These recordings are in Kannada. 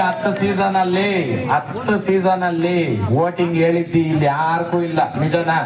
ಹತ್ತು ಸೀಸನ್ ಅಲ್ಲಿ ಹತ್ತು ಸೀಸನ್ ಅಲ್ಲಿ ವೋಟಿಂಗ್ ಹೇಳಿದ್ದಿ ಇಲ್ಲಿ ಯಾರಿಗೂ ಇಲ್ಲ. ನಿಜನಾ?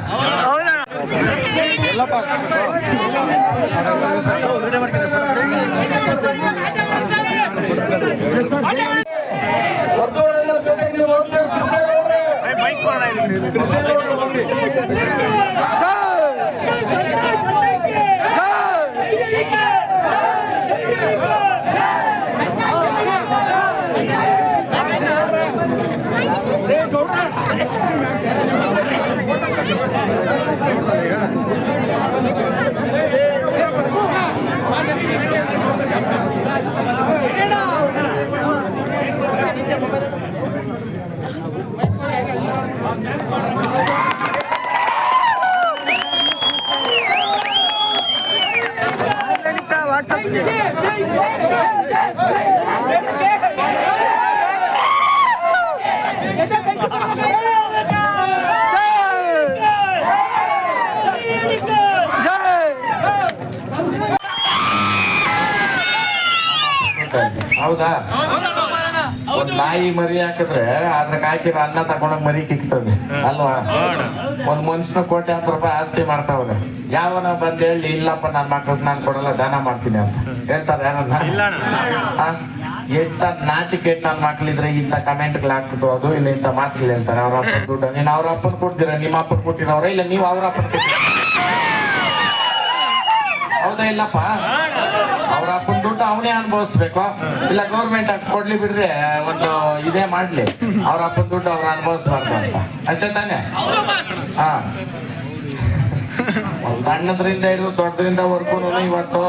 ಹೌದಾ ಒಂದ್ ನಾಯಿ ಮರಿ ಹಾಕಿದ್ರೆ ಅದ್ರ ಹಾಕಿರೋ ಅನ್ನ ತಗೊಂಡೋಗ್ ಮರಿ ಕಿಕ್ತದೆ. ಅಲ್ವಾ? ಒಂದ್ ಮನುಷ್ಯನ ಕೋಟಿ ಹತ್ತು ರೂಪಾಯಿ ಆಸ್ತಿ ಮಾಡ್ತಾವ್ರೆ ಯಾವನ ಬಂದ್ ಹೇಳಿ ಇಲ್ಲಪ್ಪ ನನ್ ಮಕ್ಳಿಗೆ ನಾನ್ ಕೊಡಲ್ಲ ದಾನ ಮಾಡ್ತೀನಿ ಅಂತ. ಹೇಳ್ತಾರೆ ಯಾರನ್ನ? ಎಷ್ಟ ನಾಚಿಕೆಟ್ ನನ್ ಮಕ್ಳಿದ್ರೆ ಇಂಥ ಕಮೆಂಟ್ ಹಾಕ್ಬಿಟ್ಟು ಅದು ಇಲ್ಲ ಇಂಥ ಮಾತುಗಳು ಹೇಳ್ತಾರೆ. ಅವ್ರ ಅಪ್ಪನ ದುಡ್ಡು ನೀನ್ ಅವ್ರ ಅಪ್ಪನ ಕೊಡ್ತೀರಾ? ನಿಮ್ಮ ಅಪ್ಪ ಕೊಟ್ಟಿರೋರ ಇಲ್ಲ ನೀವು ಅವ್ರ ಅಪ್ಪ ಹೌದಾ ಇಲ್ಲಪ್ಪ? ಅಪ್ಪನ ದುಡ್ಡು ಅವನೇ ಅನುಭವಿಸ್ಬೇಕು. ಇಲ್ಲ ಗೌರ್ಮೆಂಟ್ ಕೊಡ್ಲಿ ಬಿಡ್ರಿ ಒಂದು ಇದೇ ಮಾಡ್ಲಿ. ಅವ್ರ ಅಪ್ಪನ ದುಡ್ಡು ಅವ್ರು ಅನುಭವಿಸ್ಬಾರ್ದು ಅಂತ. ಅಷ್ಟೇ ತಾನೆ? ಹಾ. ಸಣ್ಣದ್ರಿಂದ ಇರು ದೊಡ್ಡದ್ರಿಂದ ವರ್ಗು ಇವತ್ತು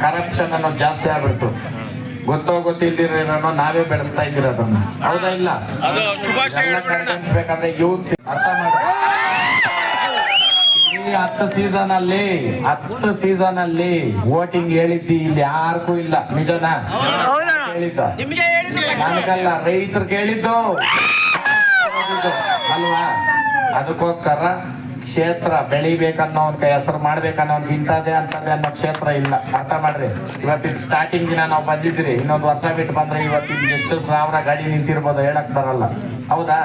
ಕರಪ್ಷನ್ ಅನ್ನೋದು ಜಾಸ್ತಿ ಆಗ್ಬಿಡ್ತು. ಗೊತ್ತೋ ಏನೋ ನಾವೇ ಬೆಳೆಸ್ತಾ ಇದ್ದೀರ ಅದನ್ನ. ಹೌದಾ ಇಲ್ಲ? ಯೂತ್ ಅರ್ಥ ಮಾಡಿ ಹತ್ತು ಸೀಸನ್ ಅಲ್ಲಿ ಹತ್ತು ಸೀಸನ್ ಅಲ್ಲಿ ವೋಟಿಂಗ್ ಹೇಳಿದ್ದಿ ಇಲ್ಲಿ ಯಾರಿಗೂ ಇಲ್ಲ. ನಿಜನಾ? ಹೇಳಿದ್ದ ನನಗಲ್ಲ ರೈತರು ಕೇಳಿದ್ದು. ಅಲ್ವಾ? ಅದಕ್ಕೋಸ್ಕರ ಕ್ಷೇತ್ರ ಬೆಳಿಬೇಕನ್ನೋ ಕೈ ಹೆಸರು ಮಾಡ್ಬೇಕನ್ನೋ ಒಂದು ಇಂಥದ್ದೇ ಅಂತದೇ ಅನ್ನೋ ಕ್ಷೇತ್ರ ಇಲ್ಲ. ಅರ್ಥ ಮಾಡ್ರಿ. ಇವತ್ತಿನ ಸ್ಟಾರ್ಟಿಂಗ್ ದಿನ ನಾವು ಬಂದಿದ್ರಿ ಇನ್ನೊಂದು ವರ್ಷ ಬಿಟ್ಟು ಬಂದ್ರೆ ಇವತ್ತಿನ ಎಷ್ಟು ಸಾವಿರ ಗಾಡಿ ನಿಂತಿರ್ಬೋದು ಹೇಳಕ್ ಬರಲ್ಲ. ಹೌದಾ?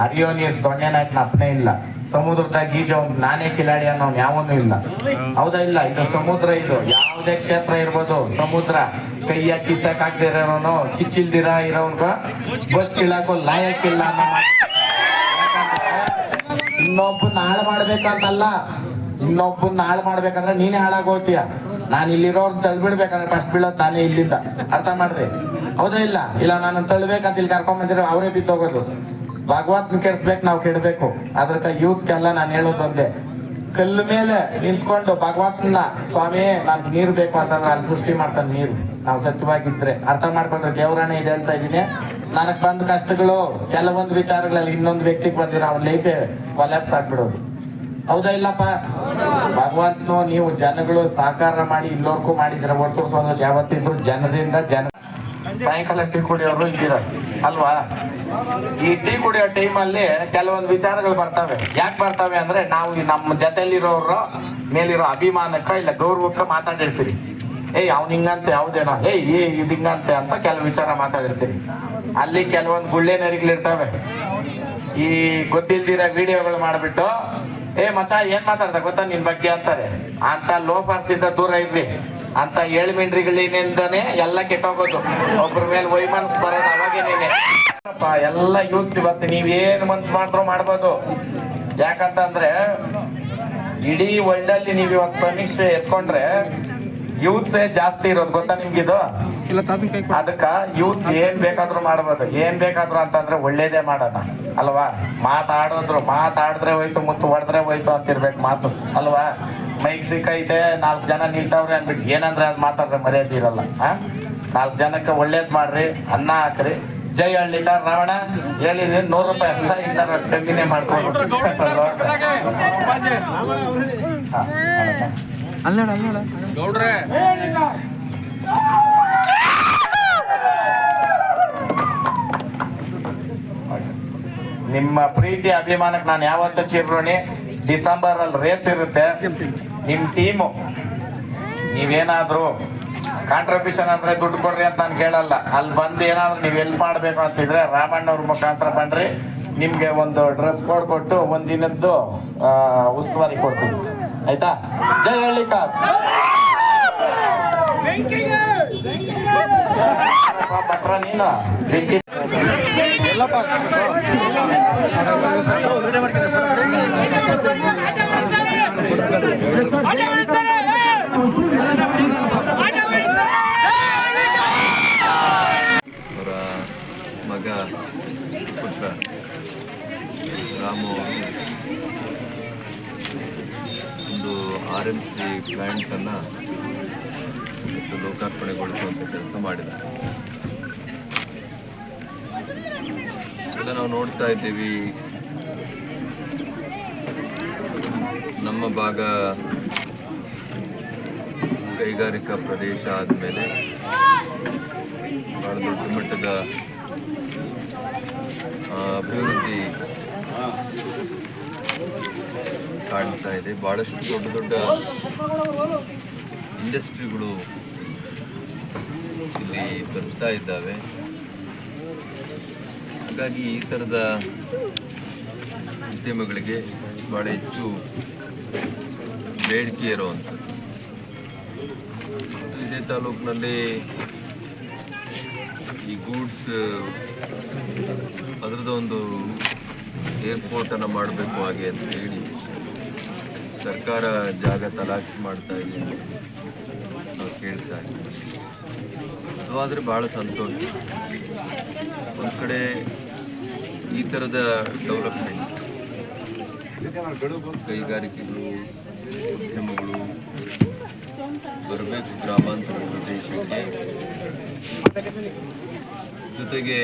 ಹರಿಯೋ ನೀರ್ ದೊಣ್ಣೆನಾಯ್ತು ಅಪ್ನೆ ಇಲ್ಲ. ಸಮುದ್ರದಾಗ ಈಜ ನಾನೇ ಕಿಲಾಡಿ ಅನ್ನೋ ಯಾವನು ಇಲ್ಲ. ಹೌದಾ ಇಲ್ಲ? ಇದು ಸಮುದ್ರ ಇದು. ಯಾವುದೇ ಕ್ಷೇತ್ರ ಇರ್ಬೋದು. ಸಮುದ್ರ ಕೈಯ ಕಿಸಕ್ ಹಾಕ್ದಿರೋನು ಕಿಚ್ಚಿಲ್ದಿರ ಇರೋನ್ಗ ಬಸ್ ಕೀಳಾಕೋ ಲಾಯಕ್ಕಿಲ್ಲ ಇನ್ನೊಬ್ಬನ ಹಾಳು ಮಾಡ್ಬೇಕಂತಲ್ಲ ಇನ್ನೊಬ್ಬನ ಹಾಳು ಮಾಡ್ಬೇಕಂದ್ರೆ ನೀನೇ ಹಾಳಾಗೋತೀಯ ನಾನು ಇಲ್ಲಿರೋರ್ ತಳ್ಬಿಡ್ಬೇಕಂದ್ರೆ ಫಸ್ಟ್ ಬೀಳೋದು ನಾನೇ ಇಲ್ಲಿಂದ. ಅರ್ಥ ಮಾಡ್ರಿ? ಹೌದಾ ಇಲ್ಲ? ಇಲ್ಲ ನಾನು ತಳ್ಬೇಕಂತ ಇಲ್ಲಿ ಕರ್ಕೊಂಡ್ ಬಂದಿರೋ, ಅವರೇ ಬಿದ್ದೋಗೋದು. ಭಗವಂತನ ಕೆಡ್ಸ್ಬೇಕು, ನಾವು ಕೆಡಬೇಕು. ಅದಕ್ಕೆ ಯೂತ್ಗೆಲ್ಲ ನಾನು ಹೇಳೋದು ಒಂದೇ. ಕಲ್ಲು ಮೇಲೆ ನಿಂತ್ಕೊಂಡು ಭಗವಂತನ, ಸ್ವಾಮಿ, ನನ್ಗೆ ನೀರ್ ಬೇಕು ಅಂತಂದ್ರೆ ಅಲ್ಲಿ ಸೃಷ್ಟಿ ಮಾಡ್ತಾನೆ ನೀರು. ನಾವು ಸ್ವಚ್ಛವಾಗಿದ್ರೆ ಅರ್ಥ ಮಾಡ್ಕೊಂಡ್ರೆ ದೇವರಾಣೆ ಇದೆ ಅಂತ ಇದೀನಿ ನನಗ್ ಬಂದ ಕಷ್ಟಗಳು, ಕೆಲವೊಂದು ವಿಚಾರಗಳಲ್ಲಿ ಇನ್ನೊಂದು ವ್ಯಕ್ತಿಗೆ ಬಂದಿರ ಅವ್ನ ಲೈಫೇ ಕೊಲ್ಯಾಪ್ಸ್ ಆಗ್ಬಿಡೋದು. ಹೌದಾ ಇಲ್ಲಪ್ಪ? ಭಗವಂತನು, ನೀವು ಜನಗಳು ಸಹಕಾರ ಮಾಡಿ ಇಲ್ಲೋರ್ಗೂ ಮಾಡಿದ್ರೆ ಹೊರತು ಯಾವತ್ತಿದ್ರು ಜನರಿಂದ ಜನ ಸಾಯಂಕಾಲ ಟೀ ಕುಡಿಯೋರು ಇದ್ದೀರ. ಅಲ್ವಾ? ಈ ಟೀ ಕುಡಿಯೋ ಟೈಮಲ್ಲಿ ಕೆಲವೊಂದು ವಿಚಾರಗಳು ಬರ್ತವೆ. ಯಾಕೆ ಬರ್ತವೆ ಅಂದ್ರೆ ನಾವು ನಮ್ಮ ಜೊತೆಲಿರೋರು ಮೇಲಿರೋ ಅಭಿಮಾನಕ್ಕ ಇಲ್ಲ ಗೌರವಕ್ಕ ಮಾತಾಡಿರ್ತೀವಿ ಏಯ್, ಅವ್ನ ಹಿಂಗಂತೆ ಯಾವ್ದೇನೋ ಏಯ್, ಏ, ಇದು ಹಿಂಗಂತೆ ಅಂತ ಕೆಲವು ವಿಚಾರ ಮಾತಾಡಿರ್ತೀವಿ ಅಲ್ಲಿ ಕೆಲವೊಂದು ಗುಳ್ಳೆ ನರಿಗಳಿರ್ತವೆ. ಈ ಗೊತ್ತಿಲ್ದಿರ ವಿಡಿಯೋಗಳು ಮಾಡಿಬಿಟ್ಟು, ಏ ಮಚ್ಚ, ಏನ್ ಮಾತಾಡ್ದ? ಗೊತ್ತಾ ನಿನ್ ಬಗ್ಗೆ? ಅಂತಾರೆ. ಅಂತ ಲೋ ಇಂದ ದೂರ ಇರ್ರಿ. ಅಂತ ಏಳ್ಮಿಂಡ್ರಿಗಳಿಂದನೇ ಎಲ್ಲ ಕೆಟ್ಟೋಗೋದು. ಒಬ್ಬರ ಮೇಲೆ ವೈಮನ್ಸ್ ಬರೋದು ಅವಾಗೇನೇನೆ ಎಲ್ಲ ಯೂತ್ ಇವತ್ತು ನೀವೇನು ಮನ್ಸು ಮಾಡ್ರು ಮಾಡ್ಬೋದು. ಯಾಕಂತಂದ್ರೆ, ಇಡೀ ವರ್ಲ್ಡ್ ಅಲ್ಲಿ ನೀವು ಇವತ್ತು ಸಮೀಕ್ಷೆ ಎತ್ಕೊಂಡ್ರೆ ಯೂತ್ಸ್ ಜಾಸ್ತಿ ಇರೋದು ಗೊತ್ತಾ ನಿಮ್ಗಿದು ಅದಕ್ಕ ಯೂತ್ ಏನ್ ಬೇಕಾದ್ರೂ ಮಾಡ್ಬೋದು ಏನ್ ಬೇಕಾದ್ರೂ ಅಂತಂದ್ರೆ ಒಳ್ಳೇದೇ ಮಾಡೋಣ ಅಲ್ವಾ ಮಾತಾಡಿದ್ರು ಮಾತಾಡಿದ್ರೆ ಹೋಯ್ತು ಮುತ್ತು ಹೊಡೆದ್ರೆ ಹೋಯ್ತು ಅಂತಿರ್ಬೇಕು ಮಾತು ಅಲ್ವಾ ಮೈಕ್ ಸಿಕ್ಕೈತೆ ನಾಲ್ಕು ಜನ ನಿಂತವ್ರೆ ಅನ್ಬಿಟ್ಟು ಏನಂದ್ರೆ ಅದು ಮಾತಾಡ್ರೆ ಮರ್ಯಾದೆ ಇರಲ್ಲ ಹ ನಾಲ್ಕು ಜನಕ್ಕೆ ಒಳ್ಳೇದ್ ಮಾಡ್ರಿ ಅನ್ನ ಹಾಕ್ರಿ ಜೈ ಹಳ್ಳಿ ರಾವಣ ಹೇಳಿದ್ರೆ ನೂರು ರೂಪಾಯಿ ಎಲ್ಲ ಇದ್ದಾರೆ ಅಷ್ಟು ಕಮ್ಮಿನೇ ಮಾಡ್ಕೊಂಡು ಹೌದಾ? ಗೌಡ್ರೆ. ನಿಮ್ಮ ಪ್ರೀತಿ ಅಭಿಮಾನಕ್ಕೆ ನಾನು ಯಾವತ್ತೂ ಚಿರೋಣಿ ಡಿಸೆಂಬರ್ ಅಲ್ಲಿ ರೇಸ್ ಇರುತ್ತೆ. ನಿಮ್ಮ ಟೀಮು ನೀವೇನಾದರೂ ಕಾಂಟ್ರಿಬ್ಯೂಷನ್ ಅಂದ್ರೆ ದುಡ್ಡು ಕೊಡ್ರಿ ಅಂತ ನಾನು ಕೇಳಲ್ಲ. ಅಲ್ಲಿ ಬಂದು ಏನಾದ್ರು ನೀವು ಎಲ್ಪ್ ಮಾಡಬೇಕು ಅಂತಿದ್ರೆ ರಾಮಣ್ಣ ಅವ್ರ ಮುಖಾಂತರ ಬನ್ರಿ. ನಿಮಗೆ ಒಂದು ಡ್ರೆಸ್ ಕೋಡ್ ಕೊಟ್ಟು ಒಂದಿನದ್ದು ಉಸ್ತುವಾರಿ ಕೊಡ್ತೀನಿ. ಆಯ್ತಾ ಜೈ ಹಳ್ಳಿಕಾರ್ ಭಟ್ರ ನೀನು ಬೆಂಕಿ ಅವರ ಮಗ ಪುತ್ರ ರಾಮು ಅವರು ಒಂದು ಆರ್ ಎಂ ಸಿ ಪ್ಲ್ಯಾಂಟನ್ನು ಇವತ್ತು ಲೋಕಾರ್ಪಣೆಗೊಳಿಸುವಂಥ ಕೆಲಸ ಮಾಡಿದೆ ಈಗ ನಾವು ನೋಡ್ತಾ ಇದ್ದೀವಿ, ನಮ್ಮ ಭಾಗ ಕೈಗಾರಿಕಾ ಪ್ರದೇಶ ಆದಮೇಲೆ ಬಹಳ ದೊಡ್ಡ ಮಟ್ಟದ ಅಭಿವೃದ್ಧಿ ಕಾಣ್ತಾ ಇದೆ. ಬಹಳಷ್ಟು ದೊಡ್ಡ ದೊಡ್ಡ ಇಂಡಸ್ಟ್ರಿಗಳು ಇಲ್ಲಿ ಬರ್ತಾ ಇದ್ದಾವೆ. ಹಾಗಾಗಿ ಈ ಥರದ ಉದ್ಯಮಗಳಿಗೆ ಭಾಳ ಹೆಚ್ಚು ಬೇಡಿಕೆ ಇರುವಂಥದ್ದು. ಇದೇ ತಾಲೂಕಿನಲ್ಲಿ ಈ ಗೂಡ್ಸ್, ಅದರದ್ದು ಒಂದು ಏರ್ಪೋರ್ಟನ್ನು ಮಾಡಬೇಕು ಹಾಗೆ ಅಂತ ಹೇಳಿ ಸರ್ಕಾರ ಜಾಗ ತಲಾಖಿ ಮಾಡ್ತಾ ಇದೆ ನಾವು ಕೇಳ್ತಾ ಇದ್ದೀವಿ ಅದು ಆದರೆ ಭಾಳ ಸಂತೋಷ. ಒಂದು ಕಡೆ ಈ ಥರದ ಡೆವಲಪ್ಮೆಂಟ್ ಕೈಗಾರಿಕೆಗಳು, ಉದ್ಯಮಗಳು ಬರಬೇಕು ಗ್ರಾಮಾಂತರ ಪ್ರದೇಶಕ್ಕೆ. ಜೊತೆಗೆ